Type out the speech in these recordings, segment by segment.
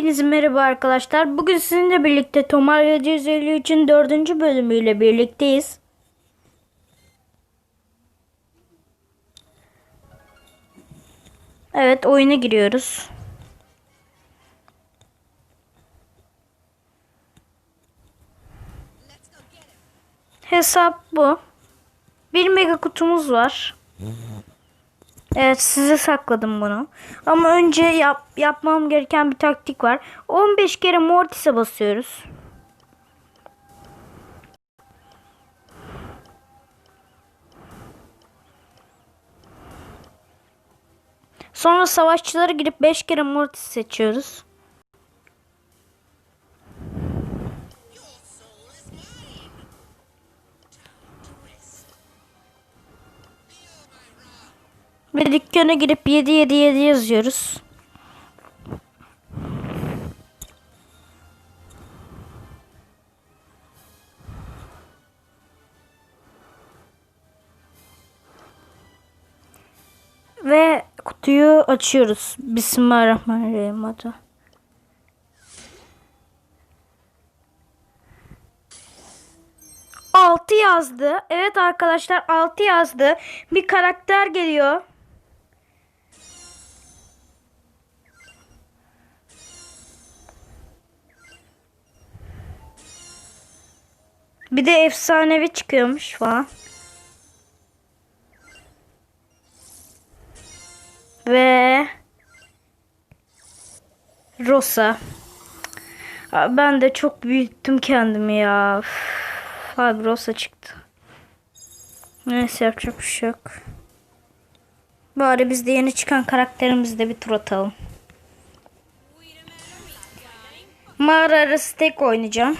Hepinize merhaba arkadaşlar. Bugün sizinle birlikte Tomar 753'ün 4. bölümüyle birlikteyiz. Evet oyuna giriyoruz. Hesap bu. Bir mega kutumuz var. Evet size sakladım bunu. Ama önce yap, yapmam gereken bir taktik var. 15 kere Mortis'e basıyoruz. Sonra savaşçılara girip 5 kere Mortis seçiyoruz. Ve dükkana girip 777 yazıyoruz. Ve kutuyu açıyoruz. Bismillahirrahmanirrahim hadi. Altı yazdı. Evet arkadaşlar altı yazdı. Bir karakter geliyor. Bir de efsanevi çıkıyormuş falan. Ve Rosa. Ben de çok büyüttüm kendimi ya. Abi Rosa çıktı. Neyse yapacak bir şey yok. Bari biz de yeni çıkan karakterimizde bir tur atalım. Mağara arası tek oynayacağım.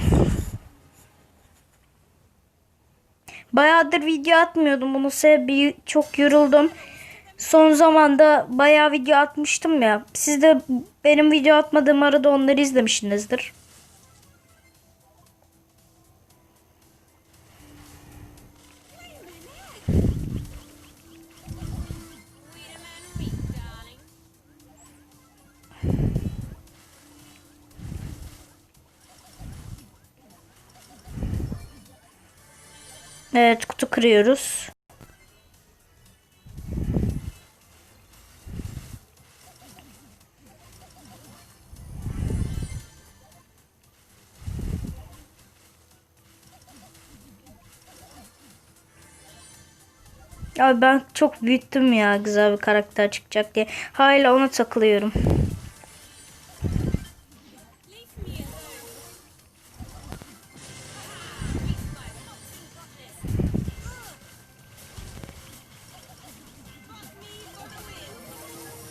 Bayağıdır video atmıyordum. Bunun sebebi çok yoruldum. Son zamanda bayağı video atmıştım ya. Siz de benim video atmadığım arada onları izlemişsinizdir. Evet kutu kırıyoruz. Abi ben çok büyüttüm ya güzel bir karakter çıkacak diye. Hala ona takılıyorum.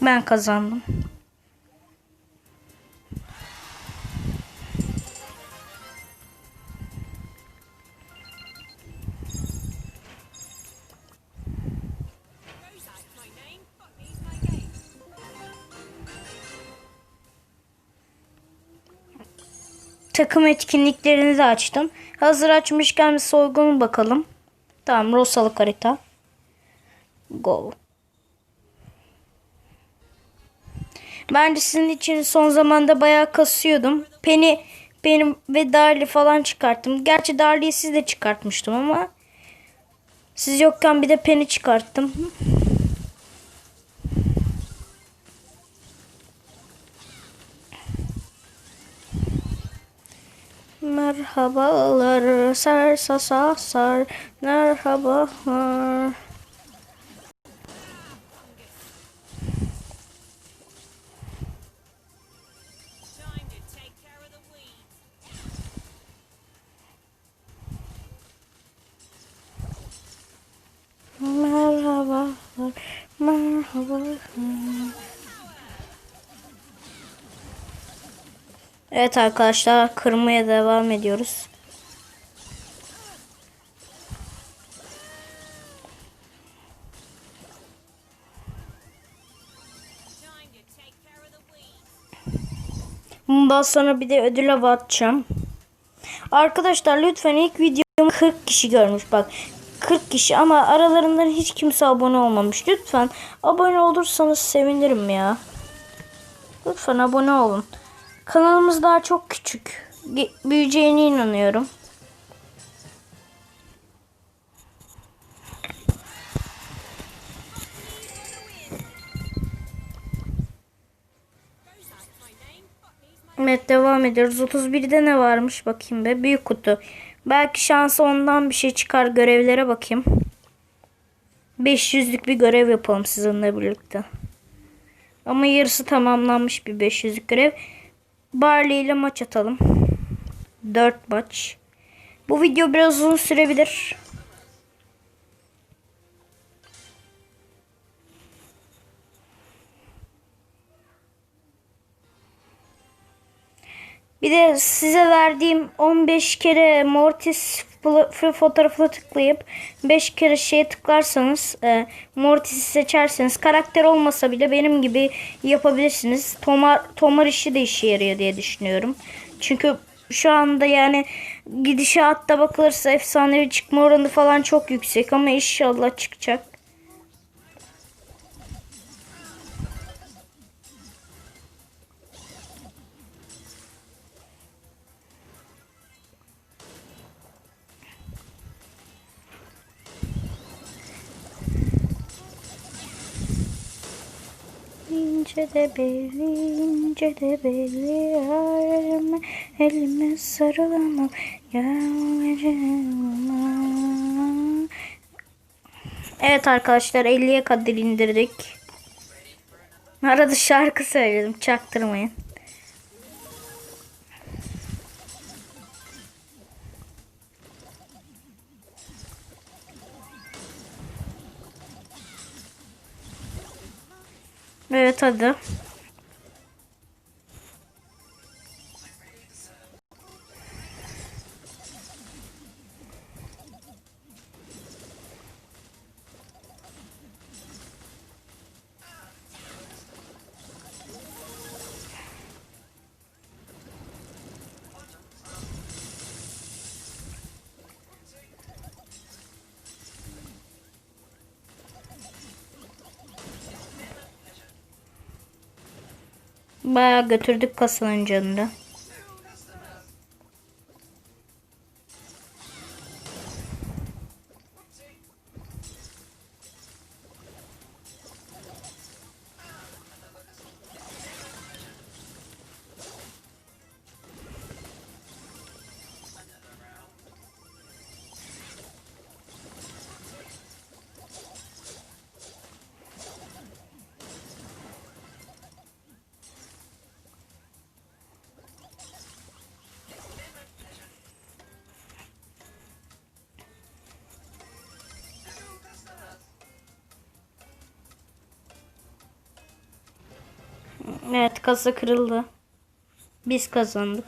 Ben kazandım. Takım etkinliklerini de açtım. Hazır açmışken bir soygunu bakalım. Tamam Rosalık harita. Go. Bence sizin için son zamanda bayağı kasıyordum. Penny benim ve Darly falan çıkarttım. Gerçi Darly'yi siz de çıkartmıştım ama siz yokken bir de Penny çıkarttım. Merhabalar sar sa sa sar merhabalar. Merhabalar. Evet arkadaşlar kırmaya devam ediyoruz. Bundan sonra bir de ödül hava atacağım. Arkadaşlar lütfen ilk videomu 40 kişi görmüş bak. 40 kişi ama aralarından hiç kimse abone olmamış. Lütfen abone olursanız sevinirim ya. Lütfen abone olun. Kanalımız daha çok küçük. Büyüyeceğine inanıyorum. Evet devam ediyoruz. 31'de ne varmış bakayım be. Büyük kutu. Belki şansı ondan bir şey çıkar. Görevlere bakayım. 500'lük bir görev yapalım sizinle birlikte. Ama yarısı tamamlanmış bir 500'lük görev. Barley ile maç atalım. 4 maç. Bu video biraz uzun sürebilir. Bir de size verdiğim 15 kere Mortis fo- fotoğrafına tıklayıp 5 kere şeye tıklarsanız e, Mortis'i seçerseniz karakter olmasa bile benim gibi yapabilirsiniz. Tomar, tomar işi de işe yarıyor diye düşünüyorum. Çünkü şu anda yani gidişatta bakılırsa efsanevi çıkma oranı falan çok yüksek ama inşallah çıkacak. İnce de belli, ince de belli elime, elime sarılamam yavrum. Evet arkadaşlar 50'ye kadar indirdik. Arada şarkı söyledim çaktırmayın. Evet hadi. Bayağı götürdük kasanın canını. Evet kasa kırıldı. Biz kazandık.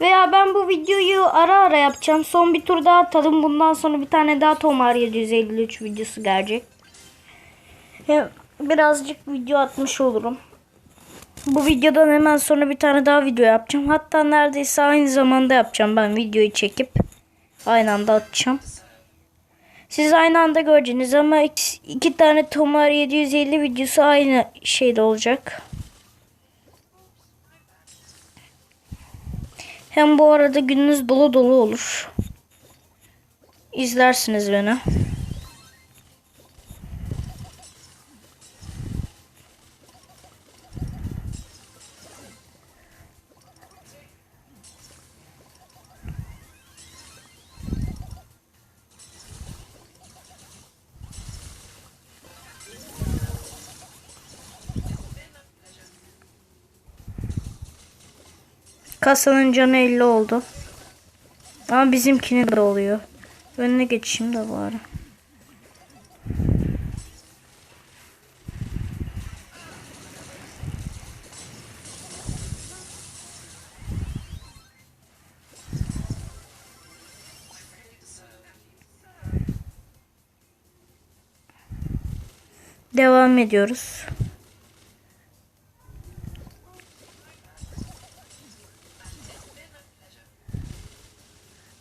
Veya ben bu videoyu ara ara yapacağım. Son bir tur daha atalım. Bundan sonra bir tane daha Tomar 753 videosu gelecek. Birazcık video atmış olurum. Bu videodan hemen sonra bir tane daha video yapacağım. Hatta neredeyse aynı zamanda yapacağım ben videoyu çekip. Aynı anda atacağım. Siz aynı anda göreceksiniz ama iki, iki tane Tomar 750 videosu aynı şeyde olacak. Hem bu arada gününüz dolu dolu olur. İzlersiniz beni. Kasanın canı 50 oldu. Ama bizimkini de oluyor. Önüne geçeyim de bari. Devam ediyoruz.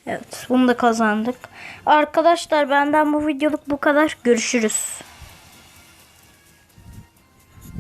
Evet bunu da kazandık. Arkadaşlar benden bu videoluk bu kadar. Görüşürüz.